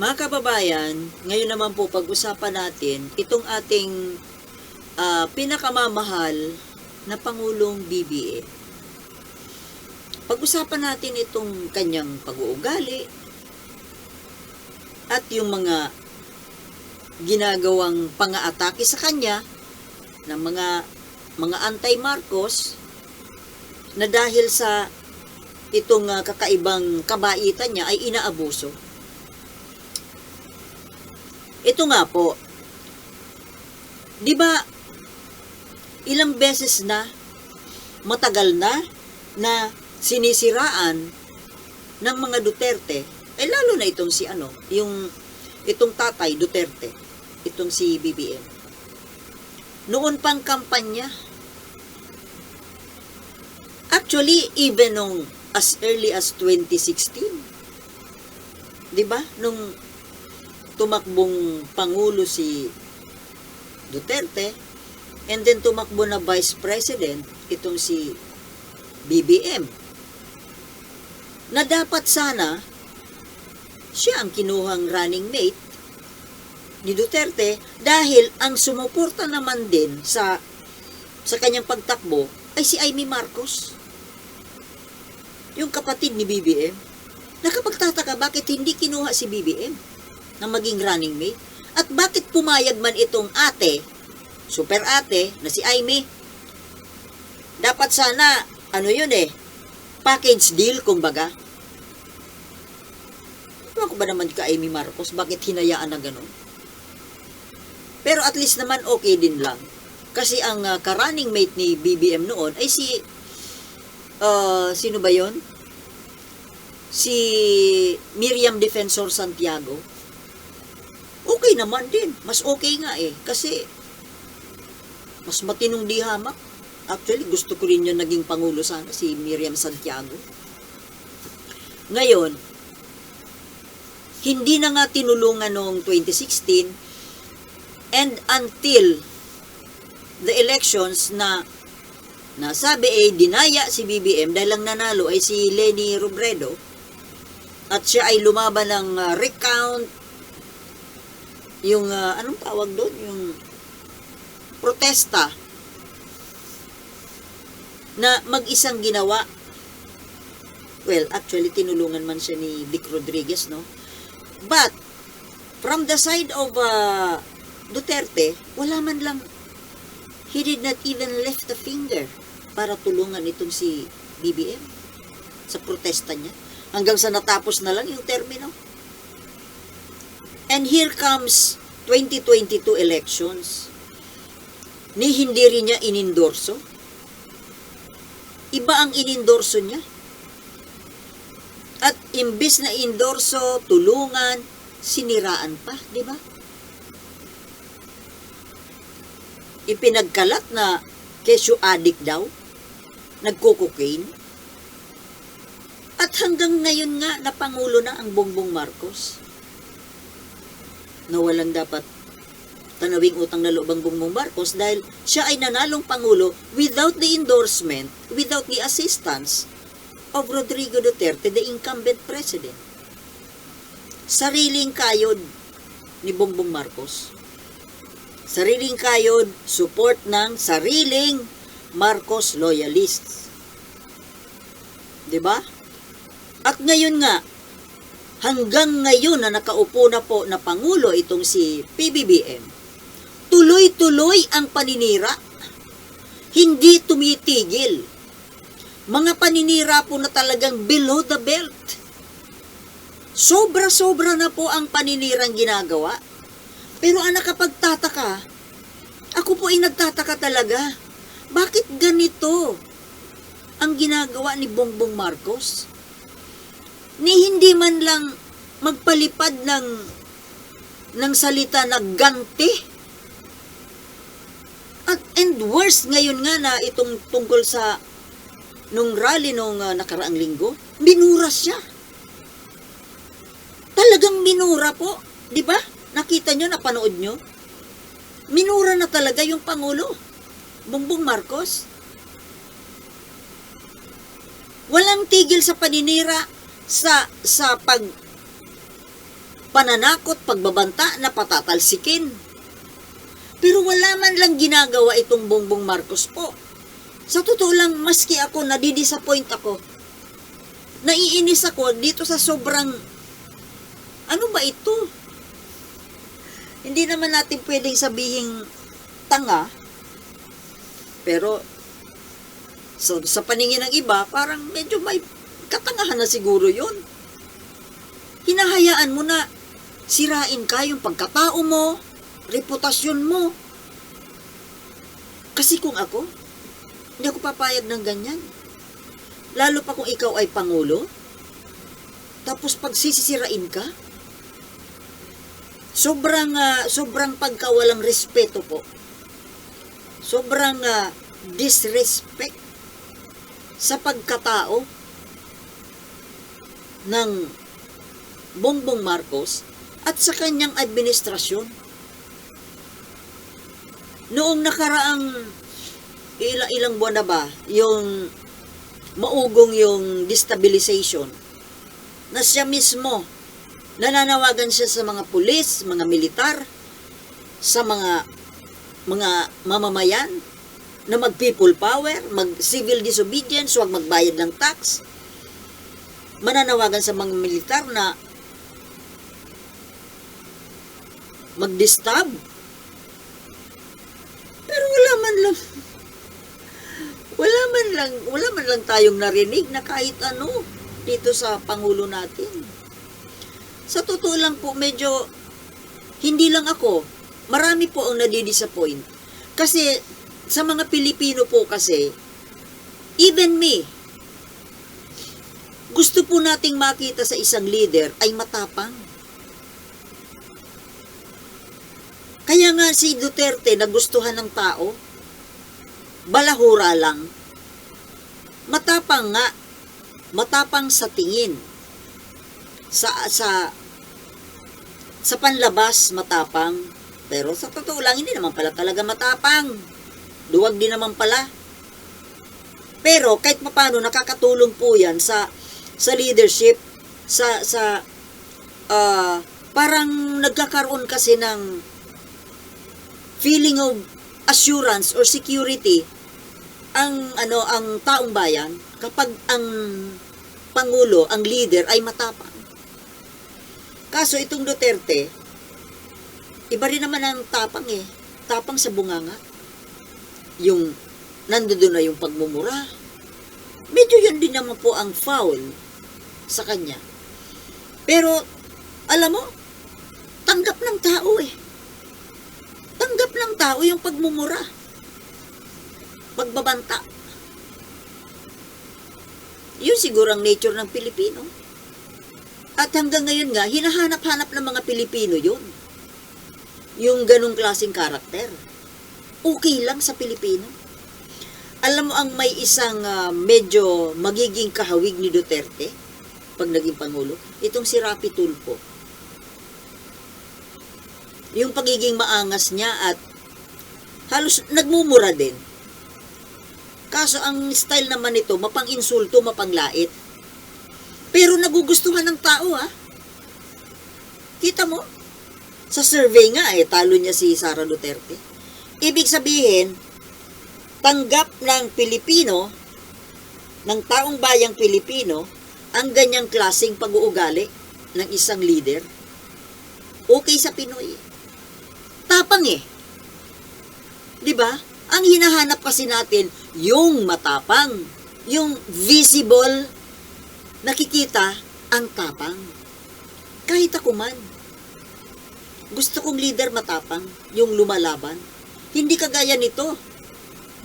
Mga kababayan, ngayon naman po pag-usapan natin itong ating ah, pinakamamahal na Pangulong BBM. Pag-usapan natin itong kanyang pag-uugali at yung mga ginagawang pang-aatake sa kanya ng mga mga anti-Marcos na dahil sa itong ah, kakaibang kabaitan niya ay inaabuso. Ito nga po, di ba ilang beses na, matagal na, na sinisiraan ng mga Duterte, eh lalo na itong si ano, yung itong tatay Duterte, itong si BBM. Noon pang kampanya, actually, even nung as early as 2016, di ba? Nung tumakbong Pangulo si Duterte, and then tumakbo na Vice President, itong si BBM, na dapat sana siya ang kinuhang running mate ni Duterte dahil ang sumuporta naman din sa sa kanyang pagtakbo ay si Amy Marcos. Yung kapatid ni BBM. Nakapagtataka bakit hindi kinuha si BBM na maging running mate? At bakit pumayag man itong ate, super ate, na si Amy? Dapat sana, ano yun eh, package deal, kumbaga. Ano ko ba naman ka Amy Marcos? Bakit hinayaan na ganun? Pero at least naman okay din lang. Kasi ang uh, ka-running mate ni BBM noon ay si uh, sino ba yon? Si Miriam Defensor Santiago. Okay naman din. Mas okay nga eh. Kasi mas matinong di hamak. Actually, gusto ko rin yung naging pangulo sana, si Miriam Santiago. Ngayon, hindi na nga tinulungan noong 2016 and until the elections na nasabi eh dinaya si BBM dahil lang nanalo ay si Lenny Robredo at siya ay lumaban ng uh, recount yung uh, anong tawag doon yung protesta na mag-isang ginawa well actually tinulungan man siya ni Vic Rodriguez no but from the side of uh, Duterte wala man lang he did not even lift a finger para tulungan itong si BBM sa protesta niya. Hanggang sa natapos na lang yung termino. And here comes 2022 elections. Ni hindi rin niya inindorso. Iba ang inindorso niya. At imbis na indorso, tulungan, siniraan pa, di ba? ipinagkalat na kesyo addict daw, nagko-cocaine. At hanggang ngayon nga na Pangulo na ang Bongbong Marcos. Na walang dapat tanawing utang na loob ang Bongbong Marcos dahil siya ay nanalong Pangulo without the endorsement, without the assistance of Rodrigo Duterte, the incumbent president. Sariling kayod ni Bongbong Marcos sariling kayod, support ng sariling Marcos loyalists. 'Di ba? At ngayon nga, hanggang ngayon na nakaupo na po na pangulo itong si PBBM, tuloy-tuloy ang paninira. Hindi tumitigil. Mga paninira po na talagang below the belt. Sobra-sobra na po ang paninirang ginagawa pero ang nakapagtataka, ako po ay nagtataka talaga. Bakit ganito ang ginagawa ni Bongbong Marcos? Ni hindi man lang magpalipad ng ng salita na ganti. At and worse ngayon nga na itong tungkol sa nung rally nung uh, nakaraang linggo, minura siya. Talagang minura po, 'di ba? Nakita nyo, napanood nyo? Minura na talaga yung Pangulo. Bongbong Marcos. Walang tigil sa paninira sa sa pag pananakot, pagbabanta na patatalsikin. Pero wala man lang ginagawa itong Bongbong Marcos po. Sa totoo lang, maski ako, nadidisappoint ako. Naiinis ako dito sa sobrang, ano ba ito? Hindi naman natin pwedeng sabihing tanga, pero so, sa paningin ng iba, parang medyo may katangahan na siguro yun. Hinahayaan mo na sirain ka yung pagkatao mo, reputasyon mo. Kasi kung ako, hindi ako papayag ng ganyan. Lalo pa kung ikaw ay pangulo, tapos pagsisisirain ka, sobrang, ah, sobrang pagkawalang respeto po. Sobrang ah, disrespect sa pagkatao ng Bongbong Marcos at sa kanyang administrasyon. Noong nakaraang ilang, ilang buwan na ba, yung maugong yung destabilization, na siya mismo, nananawagan siya sa mga pulis, mga militar, sa mga mga mamamayan, na mag people power, mag civil disobedience, huwag magbayad ng tax. Mananawagan sa mga militar na mag-disturb. Pero wala man lang wala man lang wala man lang tayong narinig na kahit ano dito sa pangulo natin. Sa totoo lang po medyo hindi lang ako, marami po ang nadidisappoint. Kasi sa mga Pilipino po kasi even me gusto po nating makita sa isang leader ay matapang. Kaya nga si Duterte nagustuhan ng tao, balahura lang. Matapang nga, matapang sa tingin. Sa sa sa panlabas matapang, pero sa totoo lang hindi naman pala talaga matapang. Duwag din naman pala. Pero kahit paano nakakatulong po 'yan sa sa leadership sa sa ah, parang nagkakaroon kasi ng feeling of assurance or security ang ano ang taong bayan kapag ang pangulo, ang leader ay matapang. Kaso itong Duterte, iba rin naman ang tapang eh. Tapang sa bunganga. Yung nandoon na yung pagmumura. Medyo yun din naman po ang foul sa kanya. Pero, alam mo, tanggap ng tao eh tanggap ng tao yung pagmumura. Pagbabanta. Yun siguro ang nature ng Pilipino. At hanggang ngayon nga, hinahanap-hanap ng mga Pilipino yun. Yung ganong klaseng karakter. Okay lang sa Pilipino. Alam mo ang may isang ah, medyo magiging kahawig ni Duterte pag naging Pangulo, itong si Rapi Tulfo yung pagiging maangas niya at halos nagmumura din. Kaso ang style naman nito, mapang-insulto, mapanglait. Pero nagugustuhan ng tao ha. Kita mo? Sa survey nga eh, talo niya si Sara Duterte. Ibig sabihin, tanggap ng Pilipino, ng taong bayang Pilipino, ang ganyang klaseng pag-uugali ng isang leader. Okay sa Pinoy. Tapang eh. 'Di ba? Ang hinahanap kasi natin yung matapang, yung visible nakikita ang tapang. Kahit ako man. Gusto kong leader matapang, yung lumalaban. Hindi kagaya nito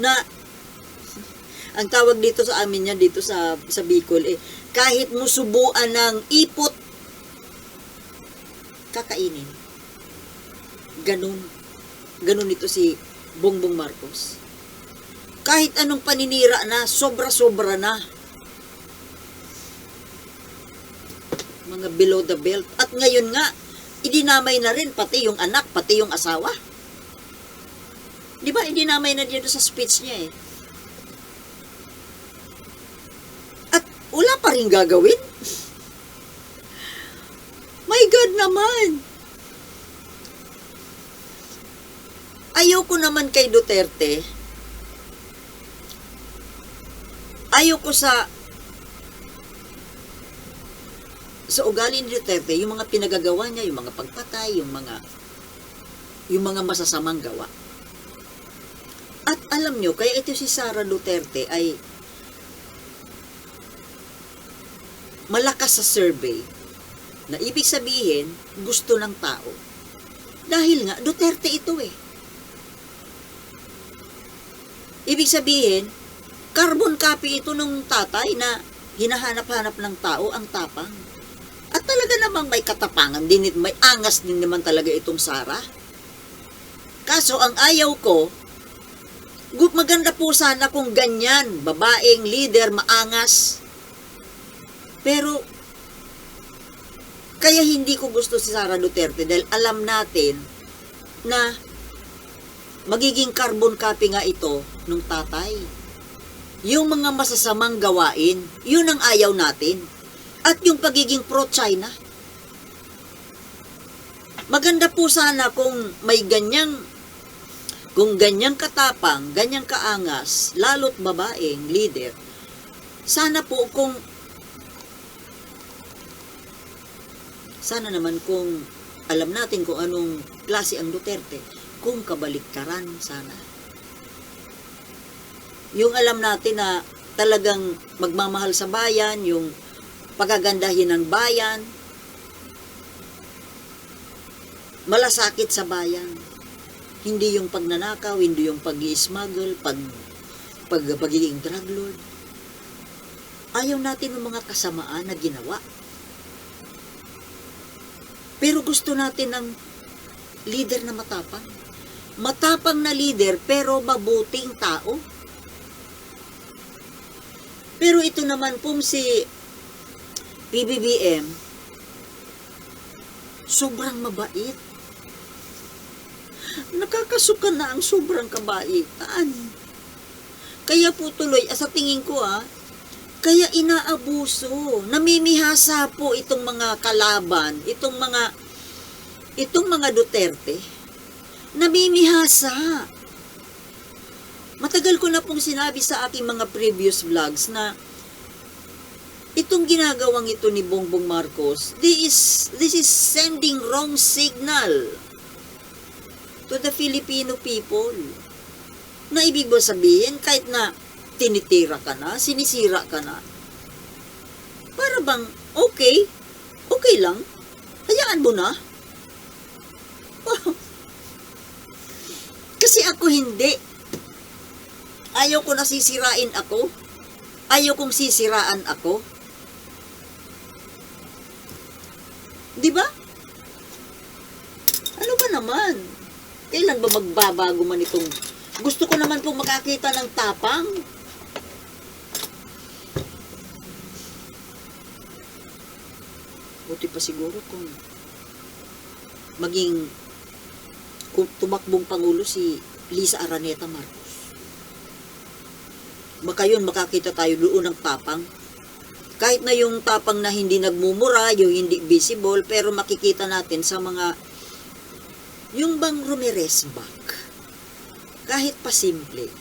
na ang tawag dito sa amin yan dito sa sa Bicol eh kahit mo subuan ng ipot kakainin ganun. Ganun ito si Bongbong Marcos. Kahit anong paninira na, sobra-sobra na. Mga below the belt. At ngayon nga, idinamay na rin pati yung anak, pati yung asawa. Di ba, idinamay na dito sa speech niya eh. At wala pa rin gagawin. My God naman. Ayoko naman kay Duterte. Ayoko sa sa ugali ni Duterte, yung mga pinagagawa niya, yung mga pagpatay, yung mga yung mga masasamang gawa. At alam nyo, kaya ito si Sara Duterte ay malakas sa survey na ibig sabihin gusto ng tao. Dahil nga, Duterte ito eh. Ibig sabihin, carbon copy ito ng tatay na hinahanap-hanap ng tao ang tapang. At talaga namang may katapangan din, may angas din naman talaga itong Sara. Kaso ang ayaw ko, maganda po sana kung ganyan, babaeng leader, maangas. Pero, kaya hindi ko gusto si Sara Duterte dahil alam natin na magiging carbon copy nga ito ng tatay. Yung mga masasamang gawain, yun ang ayaw natin. At yung pagiging pro-China. Maganda po sana kung may ganyang kung ganyang katapang, ganyang kaangas, lalo't babaeng leader, sana po kung sana naman kung alam natin kung anong klase ang Duterte, kung kabaliktaran sana. Yung alam natin na talagang magmamahal sa bayan, yung pagagandahin ng bayan, malasakit sa bayan. Hindi yung pagnanakaw, hindi yung pag smuggle pag, pag pagiging drug lord. Ayaw natin ng mga kasamaan na ginawa. Pero gusto natin ng leader na matapang. Matapang na leader pero mabuting tao. Pero ito naman po si PBBM, sobrang mabait. Nakakasuka na ang sobrang kabaitan. Kaya po tuloy, ah, sa tingin ko ah, kaya inaabuso, namimihasa po itong mga kalaban, itong mga, itong mga Duterte, namimihasa. Matagal ko na pong sinabi sa aking mga previous vlogs na itong ginagawang ito ni Bongbong Marcos, this is, this is sending wrong signal to the Filipino people. Na ibig ba sabihin, kahit na tinitira ka na, sinisira ka na, para bang, okay, okay lang, hayaan mo na. Kasi ako hindi. Ayaw ko nasisirain ako. Ayaw kong sisiraan ako. Di ba? Ano ba naman? Kailan ba magbabago man itong... Gusto ko naman po makakita ng tapang. Buti pa siguro kung maging kung tumakbong Pangulo si Lisa Araneta Marcos. Baka yun makakita tayo doon ng tapang. Kahit na yung tapang na hindi nagmumura, yung hindi visible, pero makikita natin sa mga yung bang Ramirez back. Kahit pa simple.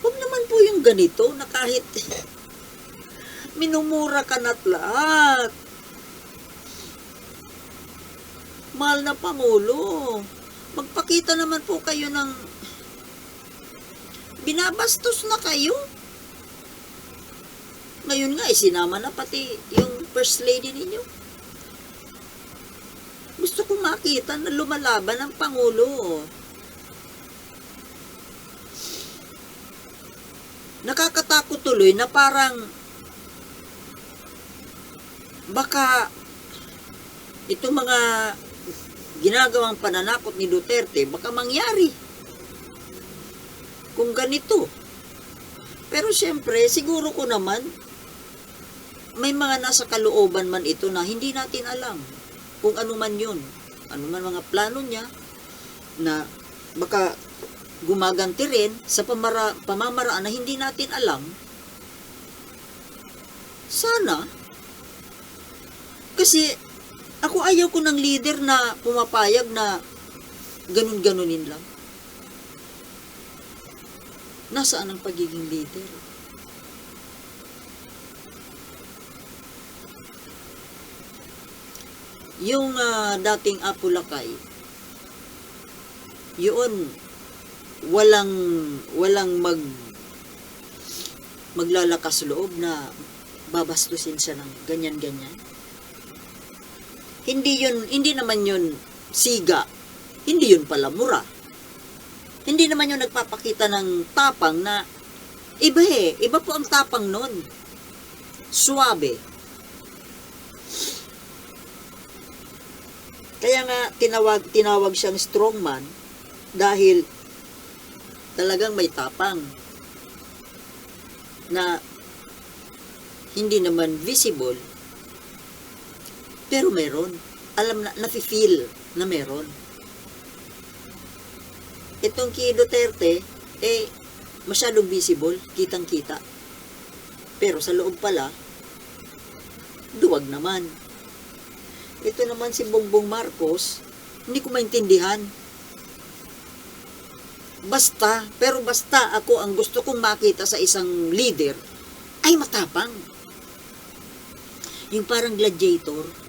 Huwag naman po yung ganito na kahit minumura ka na't lahat. Mahal na Pangulo. Magpakita naman po kayo ng binabastos na kayo. Ngayon nga, isinama na pati yung first lady ninyo. Gusto ko makita na lumalaban ang Pangulo. Nakakatakot tuloy na parang baka itong mga ginagawang pananakot ni Duterte baka mangyari kung ganito. Pero siyempre, siguro ko naman, may mga nasa kalooban man ito na hindi natin alam kung ano man yun. Ano man mga plano niya na baka gumaganti rin sa pamara, pamamaraan na hindi natin alam. Sana. Kasi, Ako ayaw ko ng leader na pumapayag na ganun-ganunin lang. Nasaan ang pagiging leader? Yung ah, dating Apulakay, yun, walang, walang mag, maglalakas loob na babastusin siya ng ganyan-ganyan. Hindi yun, hindi naman yun siga. Hindi yun pala mura. Hindi naman yun nagpapakita ng tapang na iba eh. Iba po ang tapang nun. Suabe. Kaya nga tinawag tinawag siyang strongman dahil talagang may tapang na hindi naman visible pero meron. Alam na, nafe-feel na meron. Itong kay Duterte, eh, masyadong visible, kitang-kita. Pero sa loob pala, duwag naman. Ito naman si Bongbong Marcos, hindi ko maintindihan. Basta, pero basta ako ang gusto kong makita sa isang leader, ay matapang. Yung parang gladiator.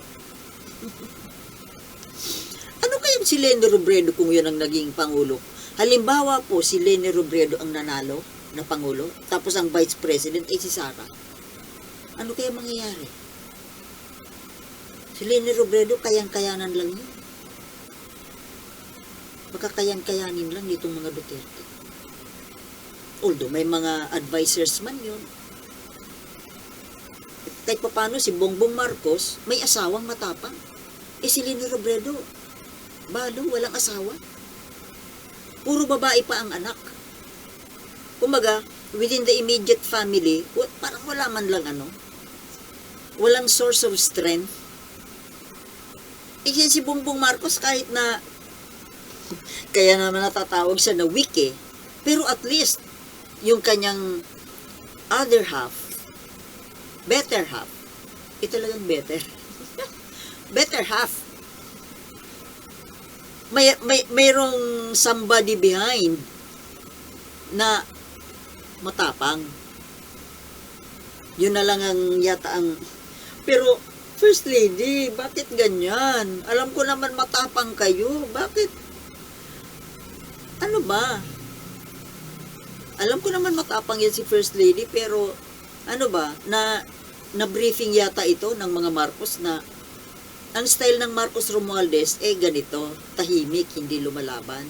Ano kaya si Leni Robredo kung yun ang naging Pangulo? Halimbawa po, si Leni Robredo ang nanalo na Pangulo, tapos ang Vice President ay si Sara. Ano kaya mangyayari? Si Leni Robredo, kayang-kayanan lang yun. Makakayan-kayanin lang itong mga Duterte. Although may mga advisors man yun. Kahit paano si Bongbong Marcos, may asawang matapang. Eh si Leni Robredo, balo, walang asawa. Puro babae pa ang anak. Kumaga, within the immediate family, parang wala man lang ano. Walang source of strength. Eh yan si Bongbong Marcos kahit na kaya naman natatawag siya na weak eh. Pero at least, yung kanyang other half, better half, ito talagang better. Better half. May, may, mayroong somebody behind na matapang. Yun na lang ang yata ang... Pero, First Lady, bakit ganyan? Alam ko naman matapang kayo. Bakit? Ano ba? Alam ko naman matapang yan si First Lady, pero ano ba, na na-briefing yata ito ng mga Marcos na ang style ng Marcos Romualdez eh ganito, tahimik, hindi lumalaban.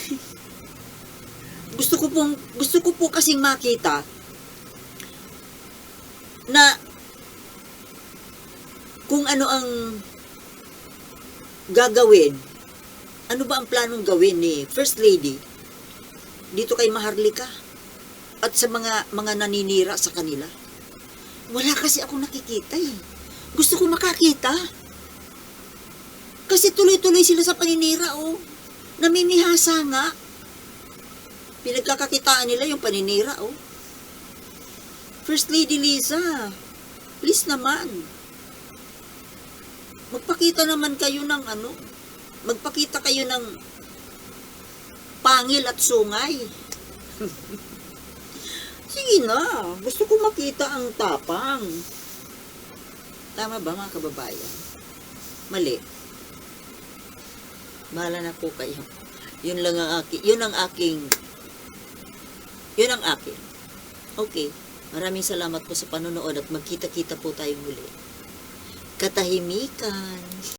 gusto ko pong gusto ko po kasing makita na kung ano ang gagawin, ano ba ang planong gawin ni First Lady dito kay Maharlika at sa mga mga naninira sa kanila? Wala kasi ako nakikita eh. Gusto ko makakita. Kasi tuloy-tuloy sila sa paninira oh. Namimihasa nga. Pinagkakakitaan nila yung paninira oh. First Lady Lisa, please naman. Magpakita naman kayo ng ano, magpakita kayo ng pangil at sungay. Sige na, gusto ko makita ang tapang. Tama ba mga kababayan? Mali. Bahala na po kayo. Yun lang ang aking, yun ang aking, yun ang akin. Okay. Maraming salamat po sa panonood at magkita-kita po tayo muli. Katahimikan.